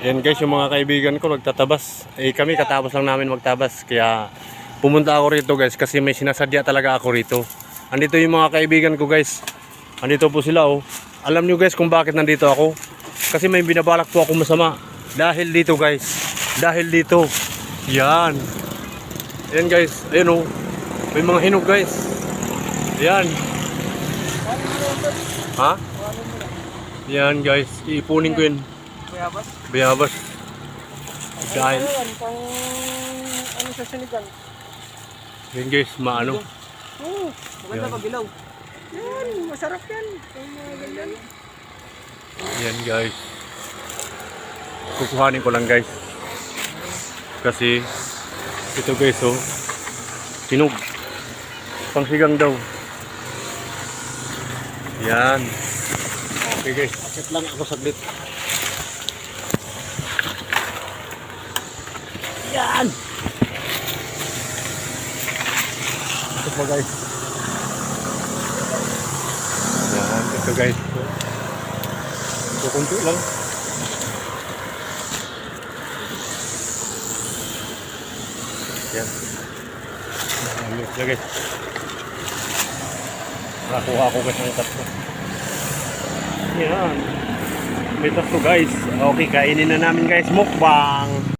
Yan guys, yung mga kaibigan ko nagtatabas. Eh kami katapos lang namin magtabas. Kaya pumunta ako rito guys kasi may sinasadya talaga ako rito. Andito yung mga kaibigan ko guys. Andito po sila oh. Alam nyo guys kung bakit nandito ako. Kasi may binabalak po ako masama. Dahil dito guys. Dahil dito. Yan. Yan guys. Ayun oh. May mga hinog guys. Yan. Ha? Yan guys. Iipunin ko yun. Bayabas. Bayabas. Dahil. Ano yan? Pang ano sa sinigang? Yan guys, maano. Oo. Maganda Yan. pag ilaw. Yan. Masarap yan. Ang mga ganyan. Yan guys. Kukuhanin ko lang guys. Kasi ito guys oh. Hinog. Pangsigang daw. Yan. Okay guys, akit lang ako saglit. Yan. Ito po guys. Yan, ito guys. Ito kunti lang. Yan. Yan guys. Nakakuha ko guys ng tatlo. Yan. May tatlo guys. Okay, kainin na namin guys. Mukbang.